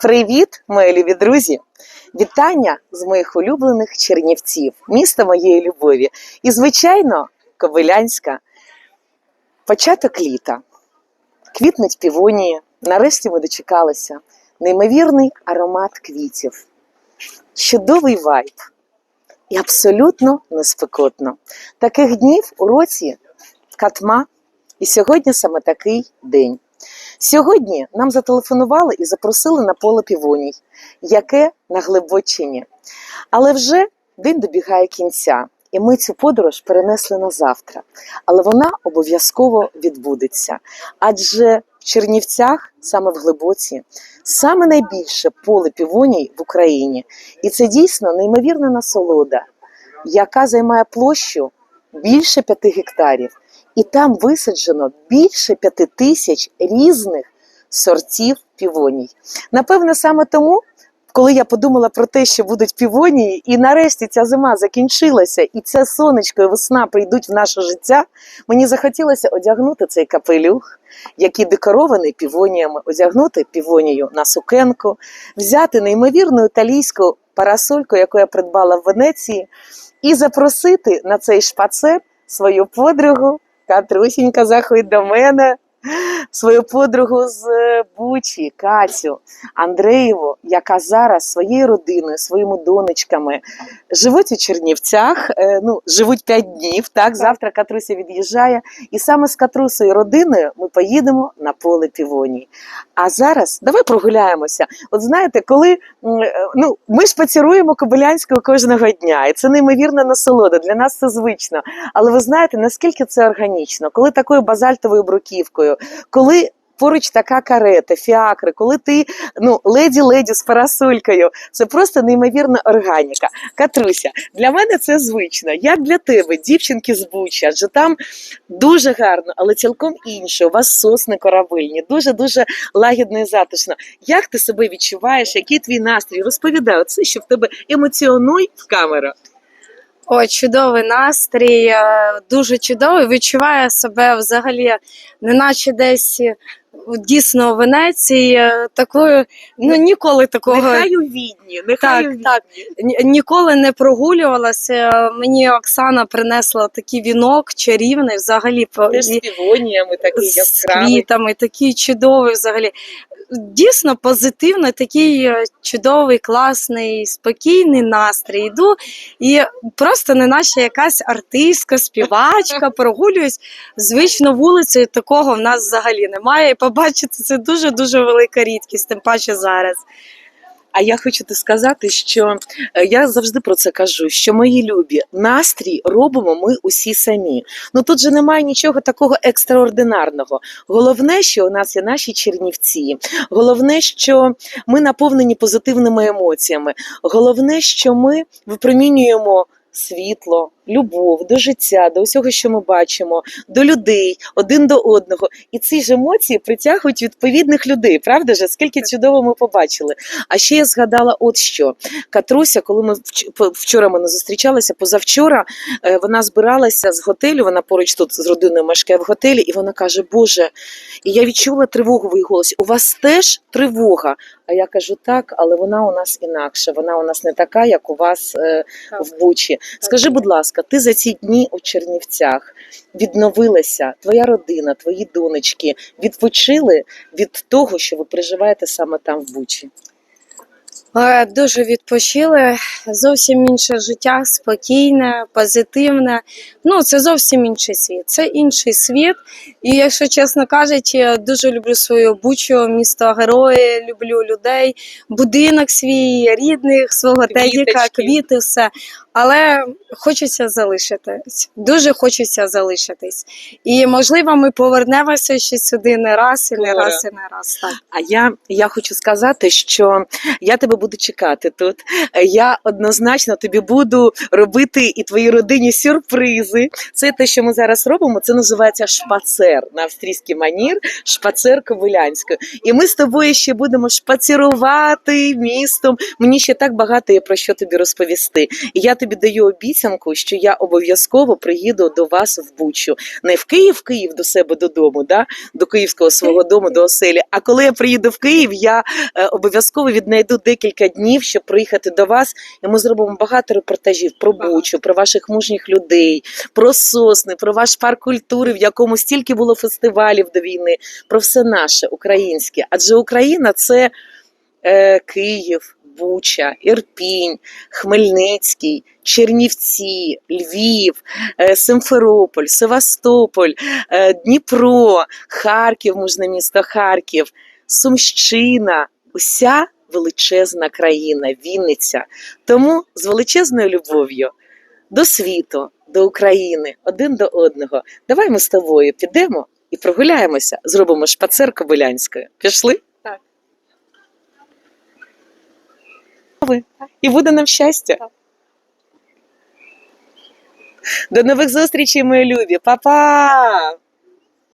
Привіт, мої любі друзі! Вітання з моїх улюблених Чернівців, міста моєї любові. І, звичайно, Кобилянська. Початок літа. Квітнуть півонії. Нарешті ми дочекалися. Неймовірний аромат квітів. Чудовий вайб. І абсолютно неспекотно. Таких днів у році катма. І сьогодні саме такий день. Сьогодні нам зателефонували і запросили на поле півоній, яке на Глибочині. Але вже день добігає кінця, і ми цю подорож перенесли на завтра. Але вона обов'язково відбудеться. Адже в Чернівцях, саме в Глибоці, саме найбільше поле півоній в Україні. І це дійсно неймовірна насолода, яка займає площу більше п'яти гектарів. І там висаджено більше п'яти тисяч різних сортів півоній. Напевно, саме тому, коли я подумала про те, що будуть півонії, і нарешті ця зима закінчилася, і це сонечко і весна прийдуть в наше життя, мені захотілося одягнути цей капелюх, який декорований півоніями, одягнути півонію на сукенку, взяти неймовірну італійську парасольку, яку я придбала в Венеції, і запросити на цей шпацеп свою подругу. Катрусінька, заходить до мене. Свою подругу з е, Катю Андреєву, яка зараз своєю родиною, своїми донечками живуть у Чернівцях. е, Ну, живуть п'ять днів. Так, завтра Катруся від'їжджає. І саме з Катрусою родиною ми поїдемо на поле півоній. А зараз давай прогуляємося. От знаєте, коли е, ну, ми ж паціруємо Кобилянського кожного дня, і це неймовірна насолода. Для нас це звично. Але ви знаєте, наскільки це органічно, коли такою базальтовою бруківкою, коли. Поруч така карета, фіакри, коли ти ну леді-леді з парасолькою, це просто неймовірна органіка. Катруся, для мене це звично. Як для тебе, дівчинки з Бучі, адже там дуже гарно, але цілком інше. У вас сосни корабельні, дуже дуже лагідно і затишно. Як ти себе відчуваєш? Який твій настрій? Розповідай оце, що в тебе емоціонуй в камеру. О, чудовий настрій, е, дуже чудовий. Відчуваю себе взагалі, неначе десь дійсно у Венеції. е, Такою, ну ніколи такого Нехай у відні, нехай Так, у відні. так. ні- ніколи не прогулювалася. Мені Оксана принесла такий вінок чарівний, взагалі Теж з півоніями такий з квітами, такий чудовий взагалі. Дійсно позитивно, такий е, чудовий, класний, спокійний настрій. Йду і просто не наша якась артистка, співачка, прогулююсь звично вулицею. Такого в нас взагалі немає. І побачити це дуже дуже велика рідкість, тим паче зараз. А я хочу сказати, що е, я завжди про це кажу: що мої любі настрій робимо ми усі самі. Ну тут же немає нічого такого екстраординарного. Головне, що у нас є наші чернівці. Головне, що ми наповнені позитивними емоціями. Головне, що ми випромінюємо світло, любов до життя, до усього, що ми бачимо, до людей, один до одного. І ці ж емоції притягують відповідних людей. Правда ж? Скільки чудово ми побачили. А ще я згадала, от що Катруся, коли ми вчора ми не зустрічалися, позавчора е, вона збиралася з готелю. Вона поруч тут з родиною мешкає в готелі, і вона каже: Боже, і я відчула тривогу в її голосі. У вас теж тривога? А я кажу, так, але вона у нас інакша. Вона у нас не така, як у вас е, в Бучі. Скажи, будь ласка, ти за ці дні у Чернівцях відновилася, твоя родина, твої донечки відпочили від того, що ви переживаєте саме там в Бучі? Е, Дуже відпочили. Зовсім інше життя, спокійне, позитивне. Ну, це зовсім інший світ. Це інший світ. І якщо чесно кажучи, дуже люблю свою бучу, місто герої, люблю людей, будинок свій, рідних, свого тедіка, квіти, все. Але хочеться залишитись. Дуже хочеться залишитись. І можливо, ми повернемося ще сюди не раз, і не раз, і не раз. Так. А я, я хочу сказати, що я тебе буду чекати тут. Я однозначно тобі буду робити і твоїй родині сюрпризи. Це те, що ми зараз робимо. Це називається шпацер на австрійський манір, шпацер Ковилянською. І ми з тобою ще будемо шпацірувати містом. Мені ще так багато є про що тобі розповісти. І я тобі даю обіцянку, що я обов'язково приїду до вас в Бучу. Не в Київ, Київ до себе додому, да? до київського свого дому, до оселі. А коли я приїду в Київ, я е, обов'язково віднайду декілька днів, щоб приїхати до вас. І ми зробимо багато репортажів про Бучу, про ваших мужніх людей, про сосни, про ваш парк культури, в якому стільки було фестивалів до війни, про все наше українське. Адже Україна це е, Київ. Буча, Ірпінь, Хмельницький, Чернівці, Львів, е, Симферополь, Севастополь, е, Дніпро, Харків, мужне місто Харків, Сумщина, уся величезна країна, Вінниця. Тому з величезною любов'ю до світу, до України, один до одного. Давай ми з тобою підемо і прогуляємося, зробимо шпацер Кобилянською. Пішли? Так. І буде нам щастя. Так. До нових зустрічей, мої любі. Па-па!